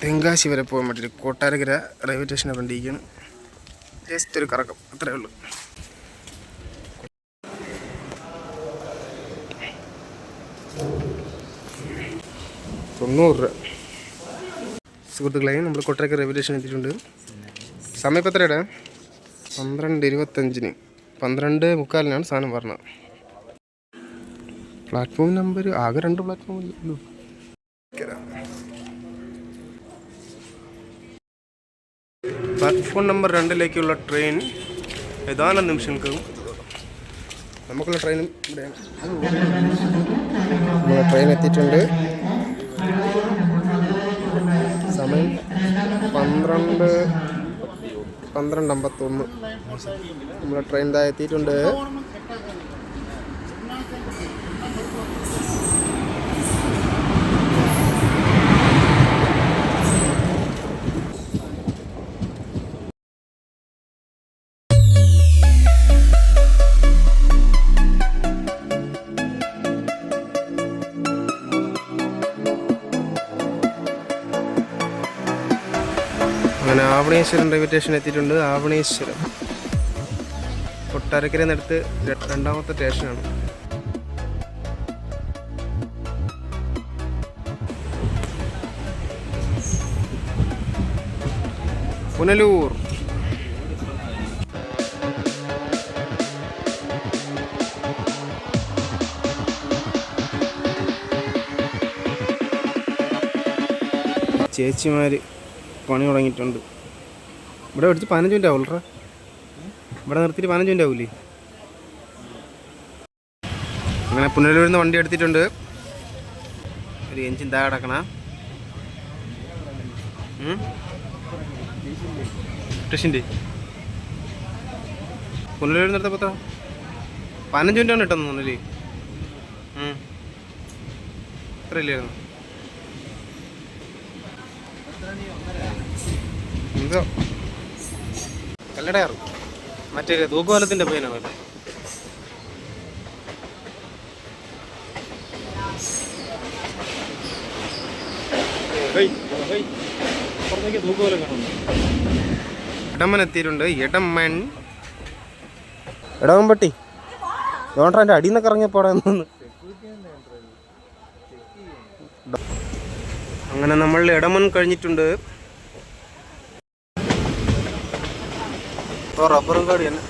തെങ്കാശി വരെ പോകാൻ പറ്റില്ല കൊട്ടാരക്കര റെയിൽവേ സ്റ്റേഷനെ വണ്ടിയിരിക്കുകയാണ് ജസ്റ്റ് ഒരു കറക്കം അത്രേ ഉള്ളൂ. തൊണ്ണൂറ് രൂപ. സുഹൃത്തുക്കളെ നമ്മൾ കൊട്ടാരക്കര റെയിൽവേ സ്റ്റേഷൻ എത്തിയിട്ടുണ്ട്. സമയം ഇപ്പം എത്രയുടെ പന്ത്രണ്ട് ഇരുപത്തഞ്ചിന്. പന്ത്രണ്ട് മുക്കാലിനാണ് സാധനം പറഞ്ഞത് പ്ലാറ്റ്ഫോം നമ്പർ ആകെ രണ്ട് പ്ലാറ്റ്ഫോം ഉള്ളൂ. പ്ലാറ്റ്ഫോം നമ്പർ രണ്ടിലേക്കുള്ള ട്രെയിൻ ഏതാനും നിമിഷങ്ങൾക്കും നമുക്കുള്ള ട്രെയിനും ഇവിടെയാണ് ട്രെയിൻ എത്തിയിട്ടുണ്ട്. സമയം പന്ത്രണ്ട് പന്ത്രണ്ട് അമ്പത്തൊന്ന് നമ്മളെ ട്രെയിൻ ഇതാ എത്തിയിട്ടുണ്ട്. ആവണേശ്വരം റെയിൽവേ സ്റ്റേഷൻ എത്തിയിട്ടുണ്ട്. ആവണേശ്വരം. കൊട്ടാരക്കര നിന്നടുത്ത് രണ്ടാമത്തെ സ്റ്റേഷനാണ് പുനലൂർ. ചേച്ചിമാര് പണി തുടങ്ങിയിട്ടുണ്ട്. ഇവിടെ എടുത്ത് പതിനഞ്ച് മിനിറ്റ് ആവുള്ളറ ഇവിടെ നിർത്തിയിട്ട് പതിനഞ്ച് മിനിറ്റ് ആവൂലേ? അങ്ങനെ പുനലൂരിൽ നിന്ന് വണ്ടി എടുത്തിട്ടുണ്ട്. ഒരു എഞ്ചിൻ താഴെ കിടക്കണ. ട്രിഷിന്റെ പുനലൂരിൽ നിന്ന് എടുത്തപ്പോൾ എത്ര പതിനഞ്ച് മിനിറ്റാണ് കിട്ടുന്നത് തോന്നുന്നല്ലേ എത്ര ഇല്ലായിരുന്നു. എന്തോ? കല്ലടയാറും മറ്റേ തൂക്കുവാലത്തിന്റെ പയ്യനാണ് അല്ലേ ഇടമൻ എത്തിയിട്ടുണ്ട്. ഇടമൺ ഇടമൻ പട്ടി അതുകൊണ്ടാ എന്റെ അടിയിൽ നിന്നൊക്കെ ഇറങ്ങിയപ്പോടെ അങ്ങനെ നമ്മൾ ഇടമൻ കഴിഞ്ഞിട്ടുണ്ട്. ഇപ്പോൾ റബ്ബർ കാട് തന്നെ.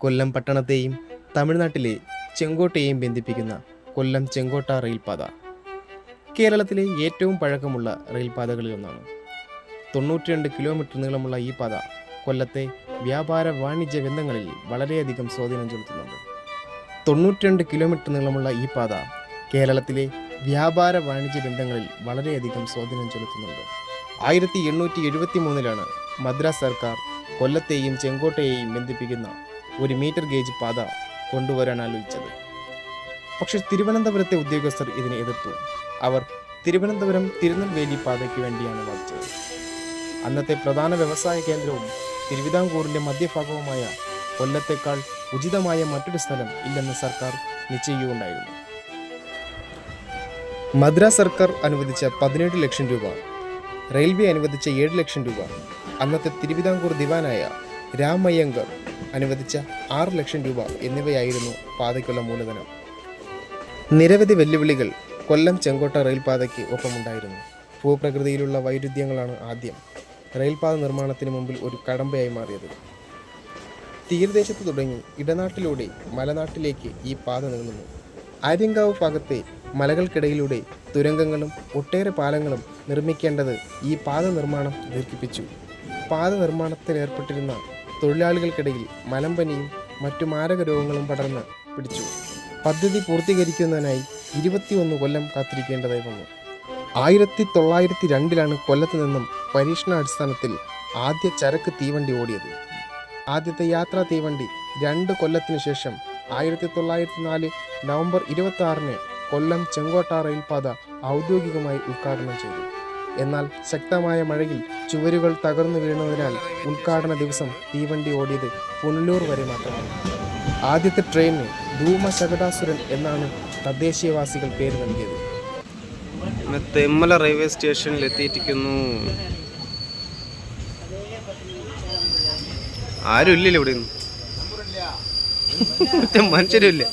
കൊല്ലം പട്ടണത്തെയും തമിഴ്നാട്ടിലെ ചെങ്കോട്ടയെയും ബന്ധിപ്പിക്കുന്ന കൊല്ലം ചെങ്കോട്ട റെയിൽപാത കേരളത്തിലെ ഏറ്റവും പഴക്കമുള്ള റെയിൽപാതകളിൽ ഒന്നാണ്. തൊണ്ണൂറ്റിരണ്ട് കിലോമീറ്റർ നീളമുള്ള ഈ പാത കൊല്ലത്തെ വ്യാപാര വാണിജ്യ ബന്ധങ്ങളിൽ വളരെയധികം സ്വാധീനം ചെലുത്തുന്നുണ്ട്. തൊണ്ണൂറ്റിരണ്ട് കിലോമീറ്റർ നീളമുള്ള ഈ പാത കേരളത്തിലെ വ്യാപാര വാണിജ്യ ബന്ധങ്ങളിൽ വളരെയധികം സ്വാധീനം ചെലുത്തുന്നുണ്ട്. ആയിരത്തി എണ്ണൂറ്റി എഴുപത്തി മൂന്നിലാണ് മദ്രാസ് സർക്കാർ കൊല്ലത്തെയും ചെങ്കോട്ടയെയും ബന്ധിപ്പിക്കുന്ന ഒരു മീറ്റർ ഗേജ് പാത കൊണ്ടുവരാൻ ആലോചിച്ചത്. പക്ഷെ തിരുവനന്തപുരത്തെ ഉദ്യോഗസ്ഥർ ഇതിനെ എതിർത്തു. അവർ തിരുവനന്തപുരം തിരുനെൽവേലി പാതയ്ക്ക് വേണ്ടിയാണ് വാദിച്ചത്. അന്നത്തെ പ്രധാന വ്യവസായ കേന്ദ്രവും തിരുവിതാംകൂറിന്റെ മധ്യഭാഗവുമായ കൊല്ലത്തേക്കാൾ ഉചിതമായ മറ്റൊരു സ്ഥലം ഇല്ലെന്ന് സർക്കാർ നിശ്ചയിക്കുകയുണ്ടായിരുന്നു മദ്രാസ് സർക്കാർ അനുവദിച്ച പതിനേഴ് ലക്ഷം രൂപ റെയിൽവേ അനുവദിച്ച ഏഴ് ലക്ഷം രൂപ അന്നത്തെ തിരുവിതാംകൂർ ദിവാനായ രാമയ്യങ്കർ അനുവദിച്ച ആറ് ലക്ഷം രൂപ എന്നിവയായിരുന്നു പാതയ്ക്കുള്ള മൂലധനം. നിരവധി വെല്ലുവിളികൾ കൊല്ലം ചെങ്കോട്ട റെയിൽപാതയ്ക്ക് ഒപ്പമുണ്ടായിരുന്നു. ഭൂപ്രകൃതിയിലുള്ള വൈരുദ്ധ്യങ്ങളാണ് ആദ്യം റെയിൽപാത നിർമ്മാണത്തിന് മുമ്പിൽ ഒരു കടമ്പയായി മാറിയത്. തീരദേശത്ത് തുടങ്ങി ഇടനാട്ടിലൂടെ മലനാട്ടിലേക്ക് ഈ പാത നീളുന്നു ആര്യങ്കാവ് ഭാഗത്തെ മലകൾക്കിടയിലൂടെ തുരങ്കങ്ങളും ഒട്ടേറെ പാലങ്ങളും നിർമ്മിക്കേണ്ടത് ഈ പാത നിർമ്മാണം ദീർഘിപ്പിച്ചു. പാത നിർമ്മാണത്തിൽ ഏർപ്പെട്ടിരുന്ന തൊഴിലാളികൾക്കിടയിൽ മലമ്പനിയും മറ്റു മാരക രോഗങ്ങളും പടർന്ന് പിടിച്ചു. പദ്ധതി പൂർത്തീകരിക്കുന്നതിനായി ഇരുപത്തിയൊന്ന് കൊല്ലം കാത്തിരിക്കേണ്ടതായി വന്നു. ആയിരത്തി തൊള്ളായിരത്തി രണ്ടിലാണ് കൊല്ലത്ത് നിന്നും പരീക്ഷണാടിസ്ഥാനത്തിൽ ആദ്യ ചരക്ക് തീവണ്ടി ഓടിയത്. ആദ്യത്തെ യാത്രാ തീവണ്ടി രണ്ട് കൊല്ലത്തിനു ശേഷം ആയിരത്തി തൊള്ളായിരത്തി നാല് നവംബർ ഇരുപത്തി ആറിന് കൊല്ലം ചെങ്കോട്ട റെയിൽപാത ഔദ്യോഗികമായി ഉദ്ഘാടനം ചെയ്തു. എന്നാൽ ശക്തമായ മഴയിൽ ചുവരുകൾ തകർന്നു വീണതിനാൽ ഉദ്ഘാടന ദിവസം തീവണ്ടി ഓടിയത് പുനലൂർ വരെ മാത്രമാണ്. ആദ്യത്തെ ട്രെയിനിന് ധൂമശകടാസുരൻ എന്നാണ് തദ്ദേശീയവാസികൾ പേര് നൽകിയത്. തെമ്മല റെയിൽവേ സ്റ്റേഷനിൽ എത്തിയിരിക്കുന്നു. ആരും ഇല്ലല്ലോ ഇവിടെ മനുഷ്യരും ഇല്ല.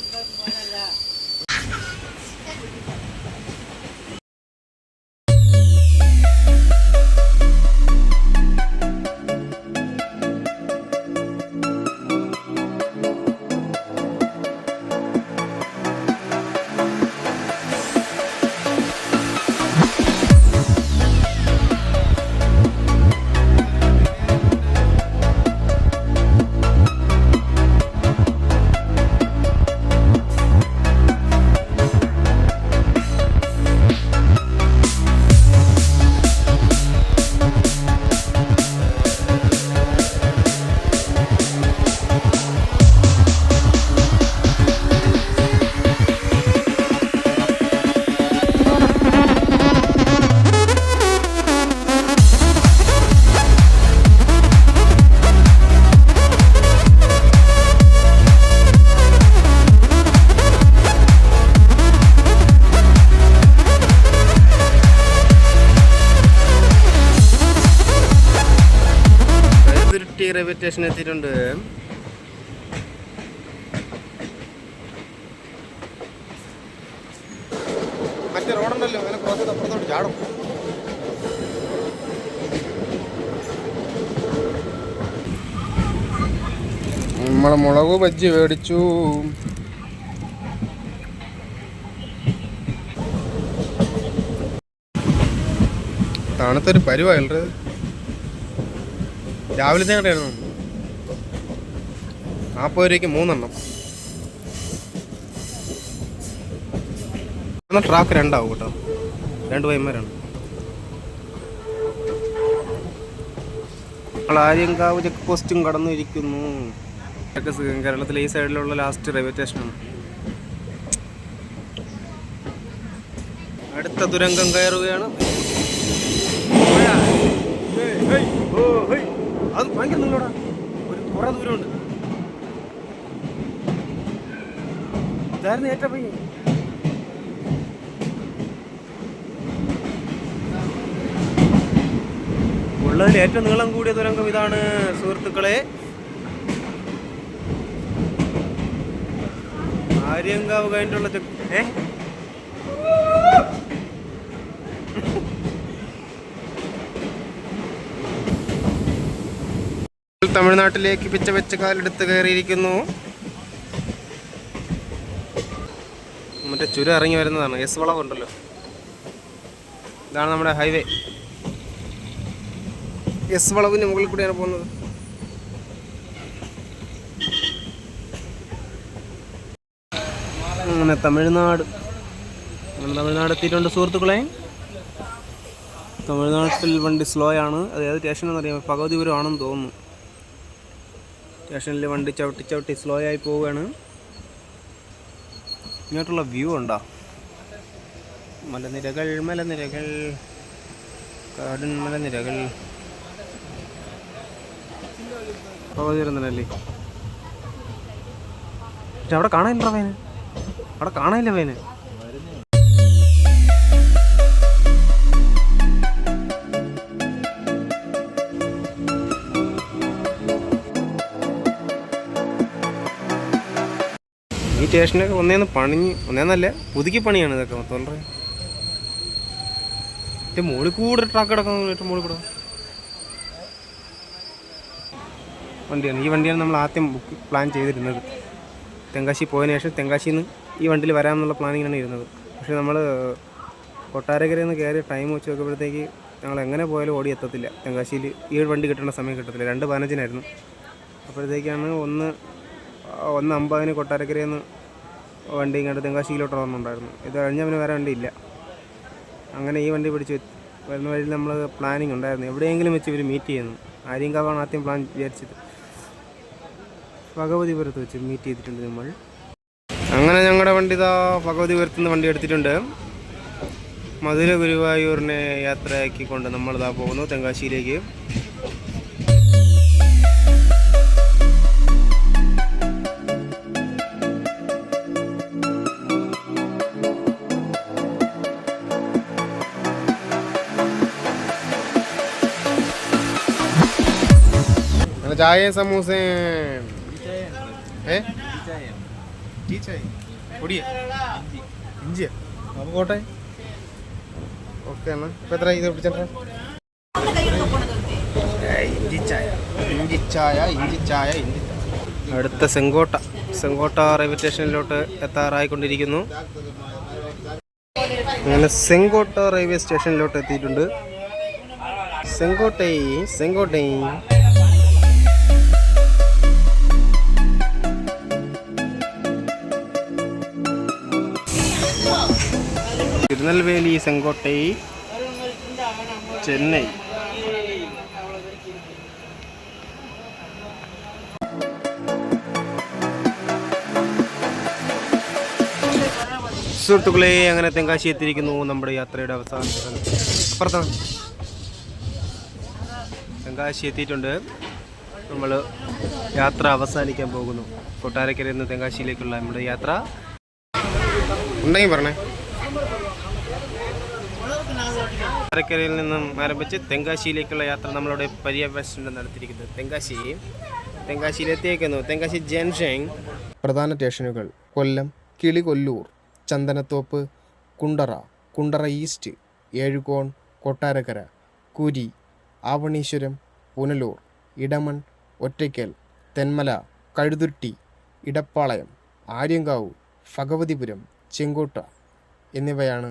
റെയിൽവേ സ്റ്റേഷൻ എത്തിയിട്ടുണ്ട്. മറ്റേ റോഡുണ്ടല്ലോ അങ്ങനെ ചെയ്ത് അപ്പുറത്തോട്ട് ചാടും. നമ്മളെ മുളക് ബജ്ജി മേടിച്ചു. തണുത്തൊരു പരിവായില്ലേ രാവിലത്തെ കടയായിരുന്നു നാൽപ്പത് രൂപയ്ക്ക് മൂന്നെണ്ണം എന്നാൽ ട്രാക്ക് രണ്ടാവും കേട്ടോ രണ്ട് വൈമാരാണ് ആര്യങ്കാവ് ചെക്ക് പോസ്റ്റും കടന്നിരിക്കുന്നു ഇരിക്കുന്നു സുഖം. കേരളത്തിലെ ഈ സൈഡിലുള്ള ലാസ്റ്റ് റെയിൽവേ സ്റ്റേഷനാണ് അടുത്ത ദുരന്തം കയറുകയാണ് അത് ഭയങ്കര നിങ്ങളോടാ ഒരു കുറേ ദൂരമുണ്ട്. ഇതായിരുന്നു ഏറ്റവും പയ്യ ഉള്ളതിൽ ഏറ്റവും നീളം കൂടിയ തുരങ്കം ഇതാണ് സുഹൃത്തുക്കളെ. ആര്യങ്കാവ് കഴിഞ്ഞിട്ടുള്ള ചെക്ക് തമിഴ്നാട്ടിലേക്ക് പിച്ച വെച്ച് കാലെടുത്ത് കയറിയിരിക്കുന്നു. മറ്റേ ചുരം ഇറങ്ങി വരുന്നതാണ്. എസ് വളവുണ്ടല്ലോ ഇതാണ് നമ്മുടെ ഹൈവേ എസ് വളവിന് മുകളിൽ കൂടിയാണ് പോകുന്നത്. അങ്ങനെ തമിഴ്നാട്. തമിഴ്നാട് എത്തിയിട്ടുണ്ട് സുഹൃത്തുക്കളെ. തമിഴ്നാട്ടിൽ വണ്ടി സ്ലോ ആണ്. അതായത് സ്റ്റേഷൻ എന്നറിയാം. ഭഗവതിപുരം ആണെന്ന് തോന്നുന്നു. സ്റ്റേഷനിൽ വണ്ടി ചവിട്ടി ചവിട്ടി സ്ലോ ആയി പോവുകയാണ്. ഇങ്ങോട്ടുള്ള വ്യൂ ഉണ്ടോ? മലനിരകൾ മലനിരകൾ. കാടൻ മലനിരകൾ. അല്ലേ പക്ഷെ അവിടെ കാണാനില്ല വേന്. അവിടെ കാണാനില്ല വേന്. സ്റ്റേഷനൊക്കെ ഒന്നേന്ന് പണിഞ്ഞ് ഒന്നേന്നല്ല പുതുക്കി പണിയാണ് ഇതൊക്കെ മൊത്തം മറ്റേ മുകളിൽ കൂടെ ട്രാക്ക് കിടക്കുന്നു ഏറ്റവും മുകളിൽ കൂടെ. വണ്ടിയാണ്. ഈ വണ്ടിയാണ് നമ്മൾ ആദ്യം ബുക്ക് പ്ലാൻ ചെയ്തിരുന്നത്. തെങ്കാശി പോയതിനു ശേഷം തെങ്കാശിയിൽ നിന്ന് ഈ വണ്ടിയിൽ വരാമെന്നുള്ള പ്ലാനിങ്ങാണ് ഇരുന്നത്. പക്ഷേ നമ്മൾ കൊട്ടാരക്കരയിൽ നിന്ന് കയറി ടൈം വെച്ച് നോക്കുമ്പോഴത്തേക്ക് ഞങ്ങൾ എങ്ങനെ പോയാലും ഓടി എത്തത്തില്ല. തെങ്കാശിയിൽ ഈ വണ്ടി കിട്ടേണ്ട സമയം കിട്ടത്തില്ല. രണ്ട് പതിനഞ്ചിനായിരുന്നു. അപ്പോഴത്തേക്കാണ് ഒന്ന് ഒന്ന് അമ്പതിന് കൊട്ടാരക്കരയിൽ നിന്ന് വണ്ടി ഇങ്ങോട്ട് തെങ്കാശിയിലോട്ട് വന്നിട്ടുണ്ടായിരുന്നു ഇത് കഴിഞ്ഞ പിന്നെ വേറെ വണ്ടി ഇല്ല. അങ്ങനെ ഈ വണ്ടി പിടിച്ച് വരുന്ന വഴിയിൽ നമ്മൾ പ്ലാനിങ് ഉണ്ടായിരുന്നു. എവിടെയെങ്കിലും വെച്ച് ഇവർ മീറ്റ് ചെയ്യുന്നു. ആര്യങ്കാവാണ് ആദ്യം പ്ലാൻ വിചാരിച്ചത്. ഭഗവതിപുരത്ത് വെച്ച് മീറ്റ് ചെയ്തിട്ടുണ്ട് നമ്മൾ. അങ്ങനെ ഞങ്ങളുടെ വണ്ടി ഇതാ ഭഗവതിപുരത്ത് നിന്ന് വണ്ടി എടുത്തിട്ടുണ്ട്. മധുര ഗുരുവായൂരിനെ യാത്രയാക്കിക്കൊണ്ട് നമ്മളിതാ പോകുന്നു തെങ്കാശിയിലേക്ക്. ചായ സമൂസയും. ഏ? ഇഞ്ചിയ. അപ്പോൾ കോട്ടെ ഓക്കെ എന്നാ. ഇപ്പം എത്ര ഇത് പിടിച്ചാ അടുത്ത സെങ്കോട്ട. സെങ്കോട്ട റെയിൽവേ സ്റ്റേഷനിലോട്ട് എത്താറായിക്കൊണ്ടിരിക്കുന്നു. അങ്ങനെ സെങ്കോട്ട റെയിൽവേ സ്റ്റേഷനിലോട്ട് എത്തിയിട്ടുണ്ട്. സെങ്കോട്ടൈ സെങ്കോട്ടൈ. തിരുനെൽവേലി സെങ്കോട്ടൈ ചെന്നൈ. സുഹൃത്തുക്കളെ അങ്ങനെ തെങ്കാശി എത്തിയിരിക്കുന്നു നമ്മുടെ യാത്രയുടെ അവസാന. അപ്പുറത്താണ് തെങ്കാശി എത്തിയിട്ടുണ്ട്. നമ്മൾ യാത്ര അവസാനിക്കാൻ പോകുന്നു. കൊട്ടാരക്കരയിൽ നിന്ന് തെങ്കാശിയിലേക്കുള്ള നമ്മുടെ യാത്ര. ഉണ്ടെങ്കിൽ പറഞ്ഞേ. കൊട്ടാരക്കരയിൽ നിന്നും ആരംഭിച്ച് തെങ്കാശിയിലേക്കുള്ള യാത്ര നമ്മളുടെ പര്യവേഷണം നടത്തിയിരിക്കുന്നത്. തെങ്കാശി തെങ്കാശിയിൽ എത്തിയേക്കുന്നു തെങ്കാശി ജൻഷൻ പ്രധാന സ്റ്റേഷനുകൾ കൊല്ലം കിളികൊല്ലൂർ ചന്ദനത്തോപ്പ് കുണ്ടറ കുണ്ടറ ഈസ്റ്റ് ഏഴുകോൺ കൊട്ടാരക്കര കുരി ആവണീശ്വരം പുനലൂർ ഇടമൺ ഒറ്റയ്ക്കൽ തെന്മല കഴുതുരുട്ടി ഇടപ്പാളയം ആര്യങ്കാവ് ഭഗവതിപുരം ചെങ്കോട്ട എന്നിവയാണ്